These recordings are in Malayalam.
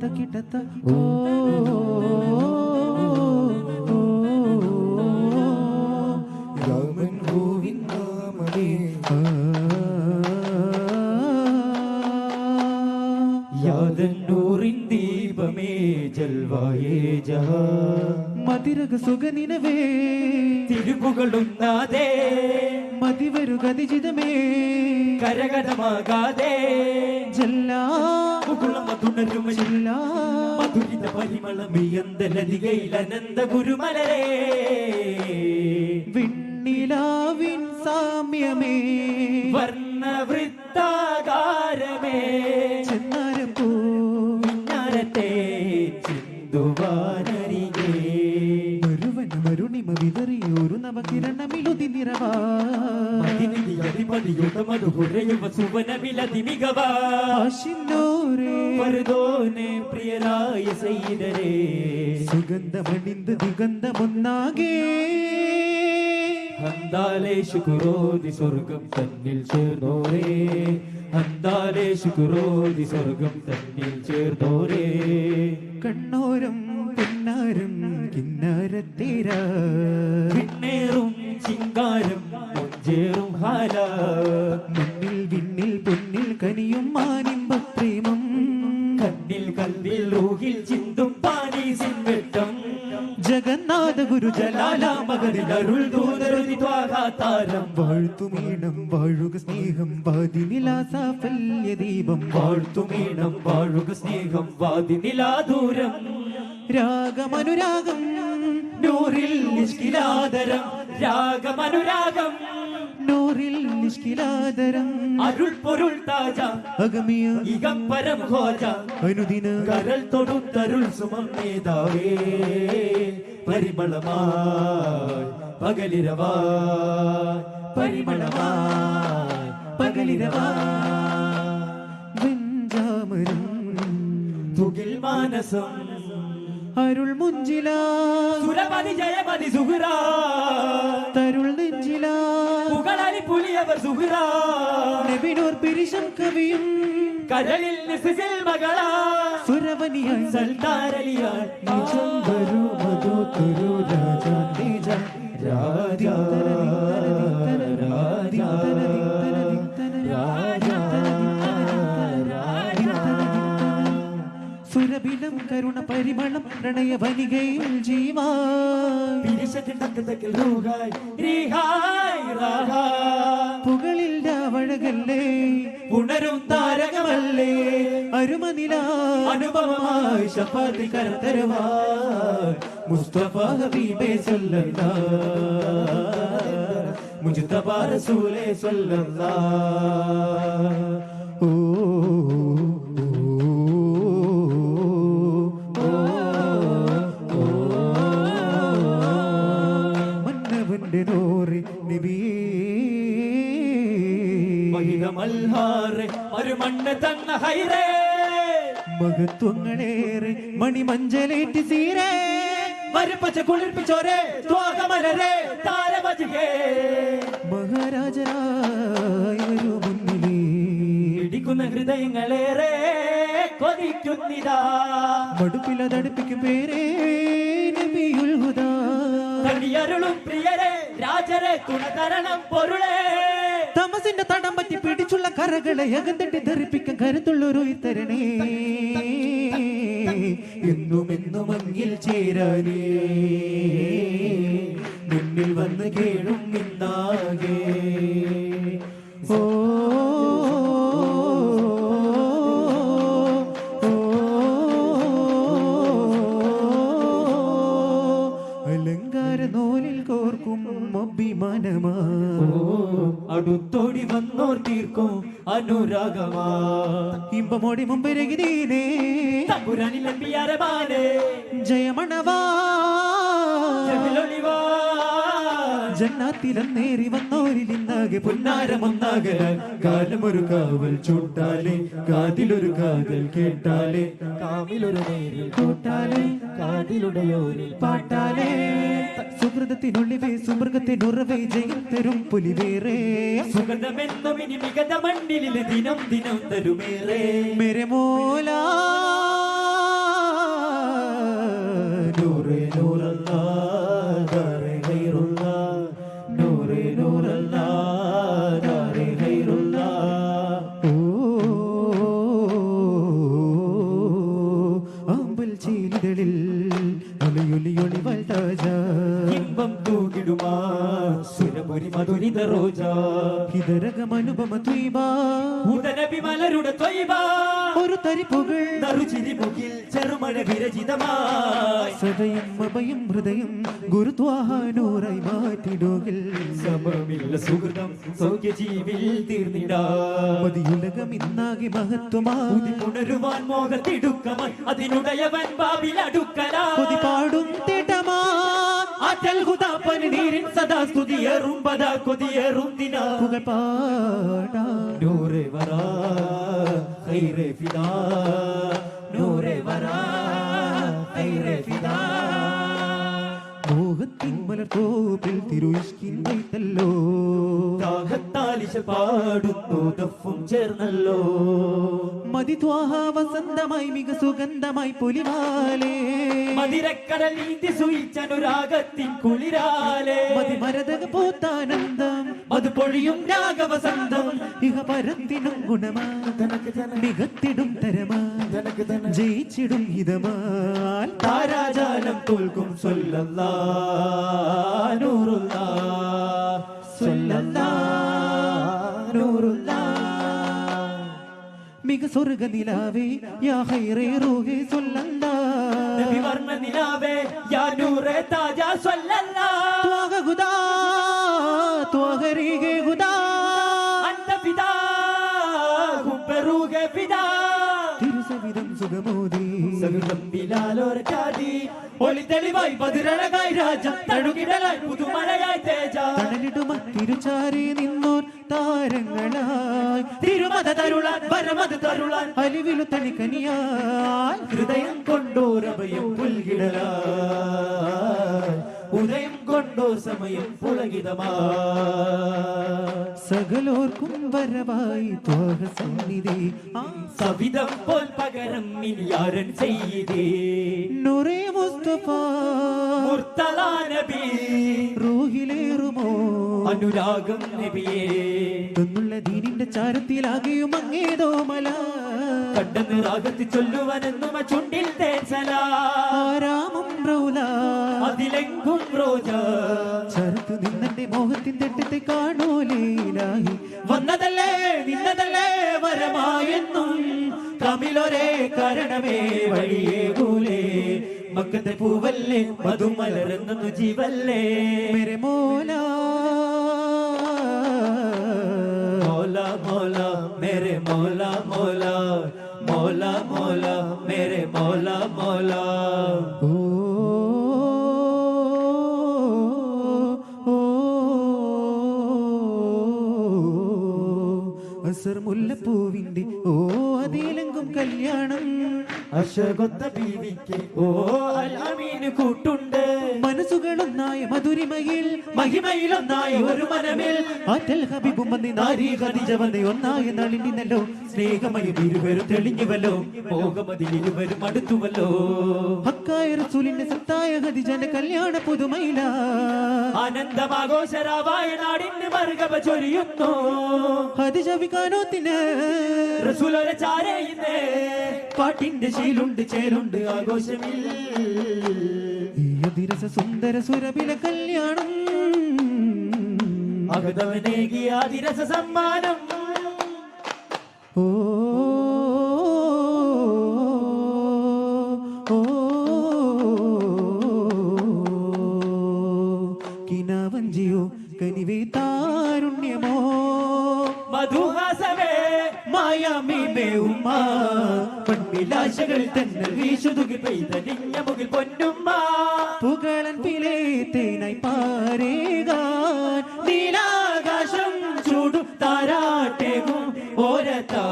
തക്കിട്ടത്ത ഓ രാമൻ ഗോവിന്ദാമണി യാതന്നൂറിൻ ദീപമേ ജൽവായേ ജഹാ. മതിരക സുഖനിനവേ തിരുമുകളുന്നാതെ മതിവരുക നിജിതമേ കരകടമാകാതെ ജല്ലാ മുകുളമതുണരുമ ജല്ലാ മധുരിത പരിമളമിയന്തലതികയിൽ അനന്ത ഗുരുമലരേ. വിണ്ണിലാവിൻ സാമ്യമേ. വർണവൃത്താകാരമേ. നവകിരണമിലുതി നിറവാ. അതിനിധി അധിപതിയുടെ മധുകുരയുവ സുവനമിലതി മികവാ. ആശിന്നോരേ. മരുതോനെ പ്രിയരായ സൈതരേ. സുഗന്ധമണിന്ത് ദിഗന്ധമൊന്നാകേ. ഹന്താലേ ശുക്രോതി സ്വർഗം തന്നിൽ ചേർന്നോരേ. ഹന്താലേ ശുക്രോതി സ്വർഗം തന്നിൽ ചേർന്നോരേ. കണ്ണോരം പിന്നാരം കിന്നാരത്തേരാ. പിന്നേറും ചിങ്കാരം പൊഞ്ചേറും ഹാല. മുന്നിൽ വിണ്ണിൽ പൊന്നിൽ കനിയും മാനിമ്പ പ്രേമം കണ്ണിൽ കല്ലിൽ റൂഹിൽ ചിന്തും പാനീസിൻ വെട്ടം. ജഗന്നാഥ ഗുരു ജലാല മകനിൽ അരുൾ ദൂതരുതി ത്വാഘാതാരം വാഴ്ത്തുമീണം വാഴുക സ്നേഹം വാതിനിലാസാഫല്യ ദീപം വാഴ്ത്തുമീണം വാഴുക സ്നേഹം വാതി നിലാദൂരം രാഗമനുരാഗം നൂറിൽ നിഷ്കിലാദരം. രാഗമനുരാഗം നൂറിൽ നിഷ്കിലാദരം. അരുൾ പൊരുൾ താജ അഗമിയ ഇകപ്പരം ഘോജ അനുദിന കരൽ തൊടുത്തരുൾ സുമം നേതാവേ പരിമളമായി പകലിരവായി. പരിമളമായി പകലിരവായി. വെഞ്ചാമരം. തുകിൽ മാനസം അരുൾ മുഞ്ചിലാ. സുരപതി ജയമതി സുഹുര തരുൾ നെഞ്ചിലാ. പുകളി പുലിയവർ സുഹുര നബിനോർ പിരിശം കവിയും. കരളിൽ നിസിൽ മകളാ. സുരവനിയായി. സൽത്താരലിയാൽ നിജം വരൂ മധു തുരു രാജാ നിജം. രാജാ പരിമളം പ്രണയ വനികയിൽ ജീവാ പുകളിൽ രാവഴകല്ലേ? ഉണരും താരകമല്ലേ? അരുമനില അനുപമമായി ശപാതി കരതരുവാ മുസ്തഫ ഹബീബേ സല്ലല്ലാ മുജ്തബ റസൂലേ സല്ലല്ലാ ഓ മഹിതമൽഹാറെ ഒരു മണ്ണ് തന്ന ഹൈറേ. മഹത്വങ്ങളേറെ മണിമഞ്ചലേറ്റി സീരേ. വരുപ്പച്ച കുളിർപ്പിച്ചോരെ ത്വാകമലരെ താരമജികേ മഹാരാജനായി വരൂ മുന്നിലേ. ഇടിക്കുന്ന ഹൃദയങ്ങളേറെ കൊതിക്കുന്നിതാ. മടുപ്പിലതടുപ്പിക്കും പേരേ നബിയുൽ ഹുദാ. പ്രിയരെ രാജരെ തുണതരണം പൊരുളേ. തമസിന്റെ തടം പറ്റി പിടിച്ചുള്ള കറകളെ അകന്തട്ടി ധരിപ്പിക്കാൻ കരുത്തുള്ളൊരു ഇത്തരണേ എന്നും എന്നും അങ്ങിൽ ചേരാനേ. മുന്നിൽ വന്ന് കേഴും നിന്നാകെ. ഓ അലങ്കാര നോലിൽ കോർക്കും അഭിമാനമാ. അടുത്തോടി വന്നോർ തീർക്കും അനുരാഗമാ. ഇമ്പമോടി മുമ്പരകിരീനേ തമ്പുരാനിൽ അമ്പിയാരമാനേ ജയമണവാ. ജന്നാത്തിലേറി വന്നോരിലിന്നാകെ പൊന്നാരമൊന്നാകലാൽ കാലമൊരു കാവൽ ചൂട്ടാലേ കാതിലൊരു കാതൽ കേട്ടാലേ. കാവിലൊരു നേരിൽ കൂട്ടാലേ കാതിലുടയോരിൽ പാട്ടാലേ. സുഹൃതത്തിനുള്ളിവേ സുമൃഗത്തിനുറവേ ജയം തരും പുലിവേറെ. സുഗതമെന്നും മികത ദിനം ദിനം തരുമേറെ. മേരെ മോല നൂറെ നൂറല്ല മധുരിത റോജ ഹിതരകമനുപമ ദ്വീപ ഉദനബി മലരുടെ ഒരു തരിപ്പുകൾ ചെറുമഴ വിരചിതമായി സദയം അഭയം ഹൃദയം ഗുരുത്വാഹാനൂറായി മാറ്റിടുകിൽ. സമമില്ല സുഹൃതം സൗഖ്യജീവിൽ തീർന്നിടാ. മതിയുലകം ഇന്നാകെ മഹത്വമാ. ഉണരുവാൻ മോഹത്തിടുക്കമായി അതിനുടയവൻ ബാബിൽ അടുക്കലാ. പാടും ഹുദാപ്പന് നീരിൻ സദാ സ്തുതിയേറും പദാ കൊതിയേറും ദിനാ പാടാ. നൂറെ വരാ ഖൈറെ ഫിദാ. നൂറെ വരാ ഖൈറെ ഫിദാ. മോഹത്തിൻ മലർത്തോപ്പിൽ തിരുയിഷ്കിൻ വൈത്തല്ലോ. ദാഹത്താലിശ പാടുന്നു ദഫും ചേർന്നല്ലോ. മതിത്വാഹ വസന്തമായി മിക സുഗന്ധമായി പുലിമാലേ മതിരക്കടൽ നീന്തി സുയിച്ചനുരാഗത്തിൻ കുളിരാലേ. മതിമരതക പോത്താനന്ദം. അത് പൊഴിയും രാഗവസന്തം. ഇഹ പരത്തിനും ഗുണമാ മികത്തിടും തരമാ ജയിച്ചിടും ഹിതമാൽ താരാജാലം തോൽക്കും സൊല്ലല്ലാ. നൂറുല്ലാ സൊല്ലല്ലാ നൂറുല്ലാ മിക സ്വർഗ നിലാവേ യാ ഹൈറേ റൂഹേ സ്വല്ലല്ലാ നബി വർണ നിലാവേ യാ നൂറേ താജ സൊല്ലല്ലാ ത്വാഗ ഗുദാ തിരുസവിധം സുഖമോദി സകലം ബിലാലോര ചാടി പതിരഴകായി രാജ. തഴുകിടലായി പുതുമഴയായി തേജ. തണലിടുമ തിരുചാരി നിന്നോർ താരങ്ങളായി. തിരുമത തരുളാൻ പരമത തരുളാൻ. അലിവിലു തനിക്കനിയാൽ ഹൃദയം കൊണ്ടോരഭയം പുൽകിടലാ ഉദയം കൊണ്ടോ സമയം പുളകിതമാ സകലോർക്കും വരവായി തോഹ സന്നിധി. ആ സവിധം പോൽ പകരം ഇനി ആരൻ ചെയ്തേ. നുറേ മുസ്തഫ. മുർത്തല നബി. റൂഹിലേറുമോ? അനുരാഗം നബിയേ. തന്നുള്ള ദീനിന്റെ ചാരത്തിലാകെയും അങ്ങേതോ മല. കണ്ടെന്ന് രാഗത്തിൽ ചൊല്ലുവനെന്നും ആ ചുണ്ടിൽ തേച്ചലാ ആരാമം റൗല അതിലെങ്കും റോജ. ചരത്തു മോഹത്തിന്റെ മോഹത്തിൻ തെറ്റത്തെ കാണോലേലായി. വന്നതല്ലേ നിന്നതല്ലേ വരമായെന്നും കമിലൊരേ കാരണമേ വഴിയേ കൂലേ മക്കത്തെ പൂവല്ലേ മധുമലരുന്നു ജീവല്ലേ. മേരെ മോല. മോല മോല മേരെ മോല മോല. മോല മോല മേരെ മോല മോല. മുല്ലപ്പൂവിന്റെ ഓ അതിലെങ്കും കല്യാണം. അശകൊത്ത ബീവിക്ക് ഓ അലാമീന് കൂട്ടുണ്ട്. മനസ്സുകളൊന്നായ മധുരിമയിൽ മഹിമയിലൊന്നായ ഒരു മനമിൽ. ആറ്റൽ ഹബീബും വന്നി നാരി ഖദീജ വന്നി ഒന്നായി നളിനിന്നല്ലോ. സ്നേഹമയം ഇരുവരും തെളിഞ്ഞുവല്ലോ. മോഹമതി ഇരുവരും അടുത്തുവല്ലോ. ഹക്കായ റസൂലിന്റെ സത്തായ ഖദീജന്റെ കല്യാണ പുതുമയില. ആനന്ദമാഘോഷരാവായ നാടിന് മറുകവ ചൊരിയുന്നു. ഖദീജ വികാനോത്തിന്. റസൂലൊര ചാരയിന്ന്. പാട്ടിന്റെ ശീലുണ്ട് ചേലുണ്ട് ആഘോഷമിൽ. ഈ അതിരസ സുന്ദര സുരഭില കല്യാണം അകതവനേകിയ അതിരസ സമ്മാനം ഓ ഓ കിനാവഞ്ചിയോ കനിവേ താരുണ്യമോ മധുഹാസമേ മായാമീമേ ഉമ്മ. പൊൻവിലാശകൾ തന്നെ വീശുതുകി പെയ്തലിഞ്ഞ മുകിൽ പൊന്നുമ്മ. പുകളൻ പിലേ തേനായി പാരേകാൻ നീലാകാശം ചൂടും താരാട്ടേകും ഓരത്താ.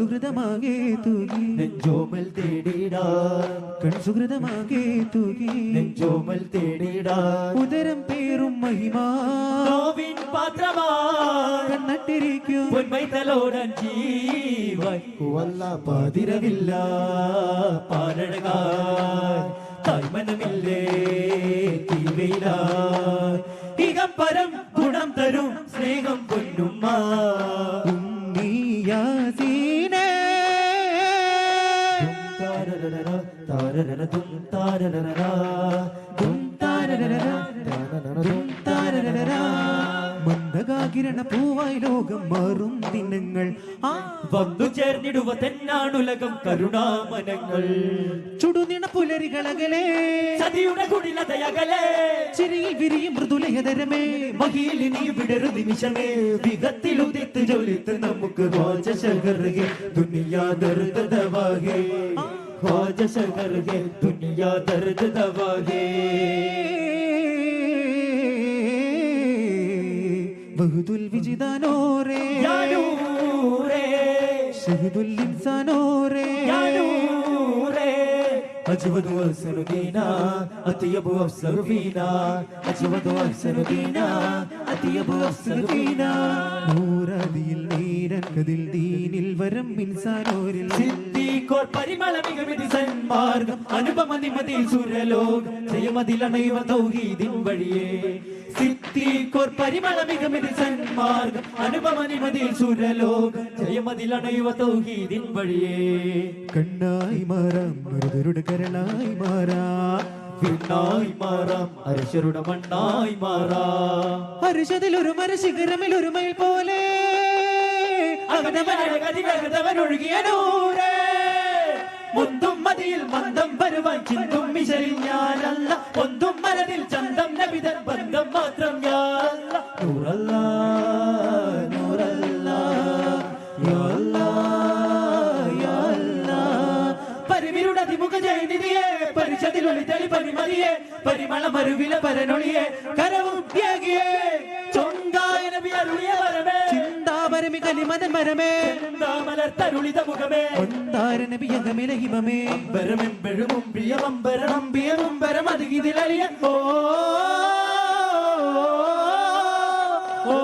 കൺസുഹൃതമാകെ തൂകി. നെഞ്ചോമൽ തേടിടാ കൺസുഹൃതമാകെ തൂകി. നെഞ്ചോമൽ ഉദരം പേരും മഹിമാവിൻ പാത്രമാ കണ്ണട്ടിരിക്കും. പാതിരവില്ല പാലഴകാൻ. തായ്മനമില്ലേ. തീവയില ഇകം ഗുണം തരും. സ്നേഹം പൊന്നുമ്മ തും തും തും. മന്ദകാകിരണ പൂവായി ലോകം മാറും ദിനങ്ങൾ. ആ വന്നു ചേർന്നിടുവ തെന്നാണുലകം കരുണാമനങ്ങൾ. ചുടുനിണ പുലരികളകലെ ചതിയുടെ കുടിലതയകലേ ചിരിയിൽ വിരിയും മൃദുലയതരമേ മഹിലിനി വിടരു നിമിഷമേ. വിഗത്തിൽ ഉദിത്ത് ജോലിത്ത് നമുക്ക് ദുനിയാ ശകർഗെ ദർദ ദവാഗെ ഖ്വാജ ശകർഗെ ദുനിയാ ദർദ ദവാഗെ ബഹുദുൽ വിജിതാനോരേ. ഷഹദുൽ ഇൻസാനോരേ. യാ നൂറേ അജ്വദു അഹ്സനു ദീനാ അത്യബു അഫ്സലു ഫീനാ അജ്വദു അഹ്സനു ദീനാ അത്യബു അഫ്സലു ഫീനാ നീരക്കതിൽ ദീനിൽ വരം ഇൻസാനോരിൽ സിദ്ദീഖോർ പരിമള മികവിധി സന്മാർഗം അനുപമ നിമതി സുരലോകം ജയമതിലണയുവ തൗഹീദിൻ വഴിയേ. സിദ്ദീഖോർ പരിമള മികവിധി സന്മാർഗം അനുപമ നിമതി സുരലോകം ജയമതിലണയുവ തൗഹീദിൻ വഴിയേ. കണ്ണായി മാറാം മരുതരുടെ കരളായി മാറാം. വിണ്ണായി മാറാം അരിശരുടെ മണ്ണായി മാറാം. അരിശതിൽ ഒരു മരശിഖരമിൽ ഒരു മയിൽ പോലെ നൂറേ. മുന്തും മതിയിൽ മന്ദം വരുവാൻ ചിന്തും മിശരിൽ ഞാനല്ല. ഒന്നും മനതിൽ ചന്തം നബിതൻ ബന്ധം മാത്രം ഞാനല്ല. നൂറല്ല നൂറല്ല യോല്ല യോല്ല. പരിവിരുടെ അതിമുഖ ജയനിധിയെ പരിഷത്തിലൊളി തെളി പരിമതിയെ പരിമള മരുവില പരനൊളിയെ കരവും ത്യാഗിയെ കലിമതൻ മരമേ മലർത്തരുളിത മുഖമേ ഒന്താരന ബിയകമില ഹിമമേ അമ്പരമെമ്പഴും ഒമ്പിയ അമ്പരം അമ്പിയ അമ്പരം അതുകിതിലറിയ ഓ ഓ